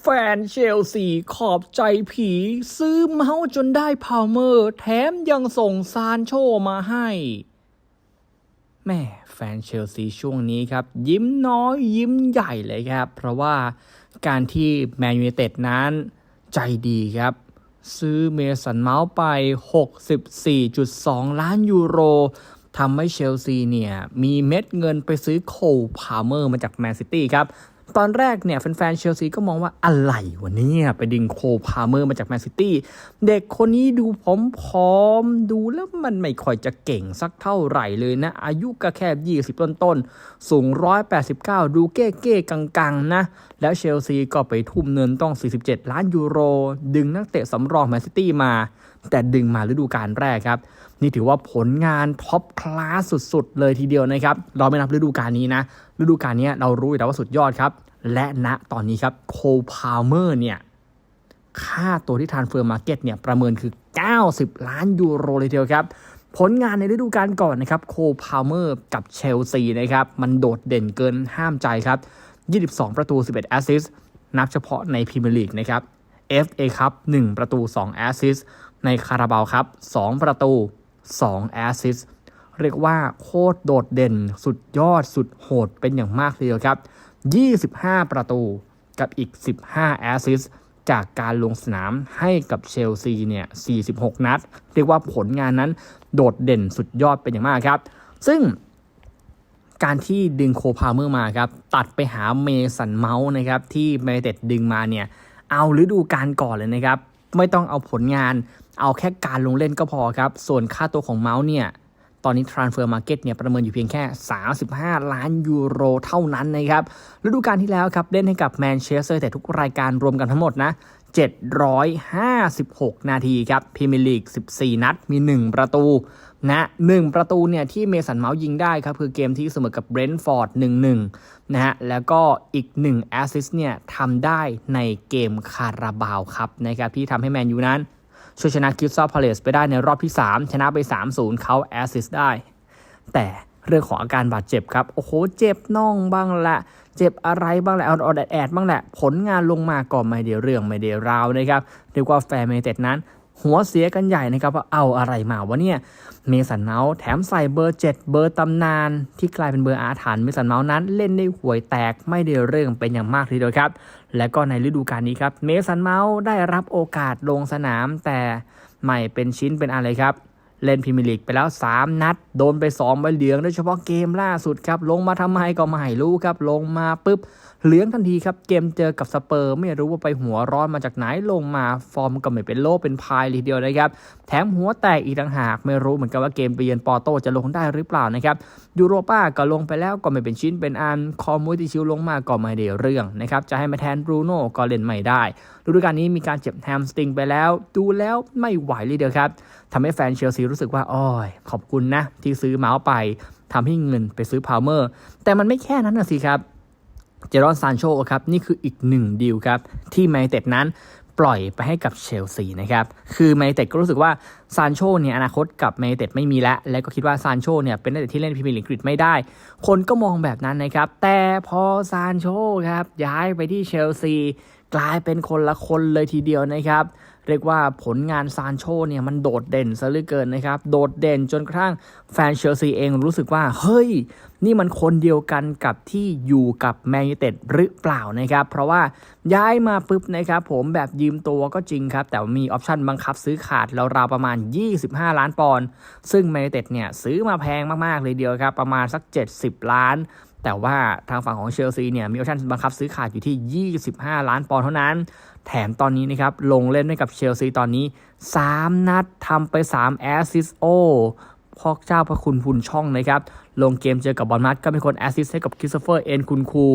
แฟนเชลซีขอบใจผี ซื้อเมาส์จนได้พาวเมอร์ แถมยังส่งซานโชมาให้แม่แฟนเชลซีช่วงนี้ครับ ยิ้มน้อยยิ้มใหญ่เลยครับ เพราะว่าการที่แมนยูเต็ดนั้นใจดีครับ ซื้อเมสันเมาส์ไป 64.2 ล้านยูโรทำให้เชลซีเนี่ย มีเม็ดเงินไปซื้อโคลพาเมอร์มาจากแมนซิตี้ครับ ตอนแรกเนี่ยแฟนๆเชลซีก็มองว่าอะไรวะเนี่ยไปดึงโคลพาเมอร์มาจากแมนซิตี้เด็กคนนี้ดูผอมๆ ดูแล้วมันไม่ค่อยจะเก่งสักเท่าไหร่เลยนะ อายุก็แค่ 20 ต้นๆ สูง 189 ดูเก้ๆกังๆ นะ แล้วเชลซีก็ไปทุ่มเงินต้อง 47 ล้านยูโร ดึงนักเตะสำรองแมนซิตี้มา แต่ดึงมาฤดูกาลแรกครับ นี่ถือว่าผลงานท็อปคลาสสุดๆ เลยทีเดียวนะครับ เราไม่นับฤดูกาลนี้นะ ฤดูกาลนี้เรารู้อยู่แล้วว่าสุดยอดครับ และณตอนนี้ครับโคพาวเมอร์เนี่ยค่าตัวที่ทานเฟอร์มาร์เก็ตเนี่ยประเมินคือ 90 ล้านยูโรเลยทีเดียวครับ ผลงานในฤดูกาลก่อนนะครับโคพาวเมอร์กับเชลซีนะครับมันโดดเด่นเกินห้ามใจครับ 22 ประตู 11 แอสซิสต์นับเฉพาะในพรีเมียร์ลีกนะครับ FA ครับ1ประตู 2 แอสซิสต์ ในคาราบาวครับ 2 ประตู 2 แอสซิสต์เรียกว่าโคตรโดดเด่นสุดยอดสุดโหดเป็นอย่างมากเลยครับ 25 ประตูกับอีก 15 แอสซิสต์จากการลงสนามให้กับเชลซีเนี่ย 46 นัด เรียกว่าผลงานนั้นโดดเด่นสุดยอดเป็นอย่างมากครับ ซึ่งการที่ดึงโคพาเมอร์มาครับ ตัดไปหาเมสันเมาส์นะครับ ที่เมเต็ดดึงมาเนี่ย เอาฤดูกาลก่อนเลยนะครับ ไม่ต้องเอาผลงาน เอาแค่การลงเล่นก็พอครับ ส่วนค่าตัวของเมาส์เนี่ย ตอนนี้ Transfer Market เนี่ยประเมินอยู่เพียงแค่ 35 ล้านยูโรเท่านั้นนะครับฤดูกาลที่แล้วครับเล่นให้กับแมนเชสเตอร์แต่ทุกรายการรวมกันทั้งหมดนะ 756 นาทีครับพรีเมียร์ลีก 14 นัด มี 1 ประตู นะ1ประตูเนี่ยที่เมสันเมาส์ยิงได้ครับ คือเกมที่เสมอกับเบรนท์ฟอร์ด 1-1 นะฮะ แล้วก็อีก 1 แอสซิสเนี่ยทำได้ในเกมคาราบาวครับนะครับที่ทำให้แมนยูนั้นช่วยชนะคิวซาพาเลสไปได้ในรอบที่ 3 ชนะไป 3-0เขาแอสซิสได้ แต่เรื่องของอาการบาดเจ็บครับ โอ้โห เจ็บน่องบ้างละ เจ็บอะไรบ้างแหละเอาแอดแอดบ้างแหละ ผลงานลงมาก็ไม่เดียวเรื่องไม่เดียวราวนะครับเรียกว่าแฟร์เมเต็ดนั้นหัวเสียกันใหญ่นะครับว่าเอาอะไรมาวะเนี่ยเมสันเมาส์แถมใส่เบอร์ 7 เบอร์ตำนาน ที่กลายเป็นเบอร์อาถรรพ์เมสันเมาส์นั้นเล่นได้ห่วยแตกไม่ได้เรื่องเป็นอย่างมากทีเดียวครับ และก็ในฤดูกาลนี้ครับเมสันเมาส์ได้รับโอกาสลงสนามแต่ไม่เป็นชิ้นเป็นอะไรครับ เล่นพรีเมียร์ลีกไปแล้ว 3 นัดโดนไป2ใบเหลืองโดยเฉพาะเกมล่าสุดครับ ลงมาทำไมก็ไม่รู้ครับ ลงมาปุ๊บ เหลืองทันทีครับ เกมเจอกับสเปอร์ ไม่รู้ว่าไปหัวร้อนมาจากไหนลงมาฟอร์มก็ไม่เป็นโลเป็นพายเลยเดียวนะครับ แถมหัวแตกอีกต่างหาก ไม่รู้เหมือนกันว่าเกมไปเยือนปอร์โตจะลงได้หรือเปล่านะครับยูโรป้าก็ลงไปแล้วก็ไม่เป็นชิ้นเป็นอันคอมมูติชิลลงมาก็ไม่ได้เรื่องนะครับจะให้มาแทนบรูโน่ก็เล่นไม่ได้ฤดูกาลนี้มีการเจ็บแฮมสตริงไปแล้ว ดูแล้วไม่ไหวเลยเดียวครับทำให้แฟนเชลซีรู้สึกว่าอ้อยขอบคุณนะที่ซื้อเมาส์ไปทำให้เงินไปซื้อพาวเมอร์ แต่มันไม่แค่นั้นนะสิครับ เจรอนซานโชครับ นี่คืออีกหนึ่งดีลครับ ที่แมเต็ดนั้นปล่อยไปให้กับเชลซีนะครับ คือแมเต็ดก็รู้สึกว่าซานโชเนี่ยอนาคตกับแมเต็ดไม่มีแล้ว และก็คิดว่าซานโชเนี่ยเป็นนักเตะที่เล่นพรีเมียร์ลีกอังกฤษไม่ได้ คนก็มองแบบนั้นนะครับ แต่พอซานโชครับย้ายไปที่เชลซี กลายเป็นคนละคนเลยทีเดียวนะครับ เรียกว่าผลงานซานโชเนี่ยมันโดดเด่นซะเหลือเกินนะครับ โดดเด่นจนกระทั่งแฟนเชลซีเองรู้สึกว่า เฮ้ย นี่มันคนเดียวกันกับที่อยู่กับแมนยูเต็ดหรือเปล่านะครับ เพราะว่าย้ายมาปุ๊บนะครับผมแบบยืมตัวก็จริงครับ แต่มีออปชันบังคับซื้อขาดแล้วราวประมาณ 25 ล้านปอนด์ซึ่งแมนยูเต็ดเนี่ยซื้อมาแพงมากๆเลยเดียวครับประมาณสัก 70 ล้าน แต่ว่าทางฝั่งของเชลซีเนี่ยมีออปชันบังคับซื้อขาดอยู่ที่ 25 ล้านปอนด์เท่านั้น แถมตอนนี้นะครับลงเล่นให้กับเชลซีตอนนี้ 3 นัดทำไป 3 แอสซิสโอพ่อเจ้าพระคุณพุนช่องนะครับ ลงเกมเจอกับบอลมัดก็เป็นคนแอสซิสให้กับคริสโตเฟอร์เอ็นคุณคู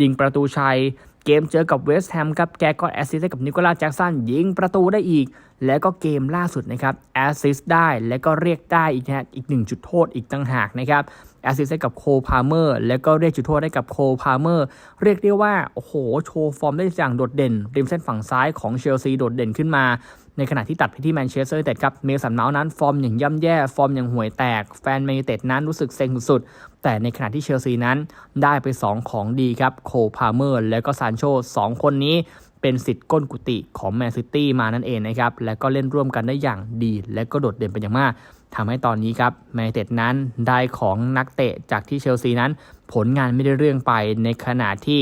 ยิงประตูชัย เกมเจอกับเวสต์แฮมครับแกก็แอสซิสให้กับนิโคลัสแจ็กสันยิงประตูได้อีก แล้วก็เกมล่าสุดนะครับแอสซิสต์ได้แล้วก็เรียกได้อีกนะอีกหนึ่งจุดโทษอีกต่างหากนะครับแอสซิสต์ให้กับโคพาเมอร์แล้วก็เรียกจุดโทษให้กับโคพาเมอร์เรียกได้ว่าโอ้โหโชว์ฟอร์มได้อย่างโดดเด่นริมเส้นฝั่งซ้ายของเชลซีโดดเด่นขึ้นมา ในขณะที่ตัดไปที่แมนเชสเตอร์ยูไนเต็ดครับเมสันเมาส์นั้นฟอร์มอย่างย่ำแย่ฟอร์มอย่างห่วยแตก แฟนแมนยูเต็ดนั้นรู้สึกเซ็งสุดๆ แต่ในขณะที่เชลซีนั้นได้ไป 2 ของดีครับโคพาเมอร์แล้วก็ซานโช2คนนี้เป็นสิทธิ์ก้นกุฏิของแมนซิตี้มานั่นเองนะครับและก็เล่นร่วมกันได้อย่างดี และก็โดดเด่นเป็นอย่างมากทำให้ตอนนี้ครับแมนเต็ดนั้นได้ของนักเตะจากที่เชลซีนั้น ผลงานไม่ได้เรื่องไปในขณะที่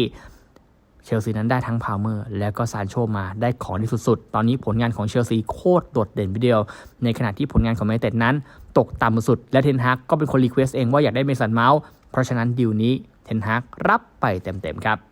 เชลซีนั้นได้ทั้งพาวเมอร์ และก็ซานโชมาได้ของที่สุดๆ ตอนนี้ผลงานของเชลซีโคตรโดดเด่นวิดียว ในขณะที่ผลงานของแมนเต็ดนั้น ตกต่ำสุด และเทนฮากก็เป็นคนรีเควสต์เองว่าอยากได้เมสันเมาส์เพราะฉะนั้นดีลนี้เทนฮากรับไปเต็มๆครับ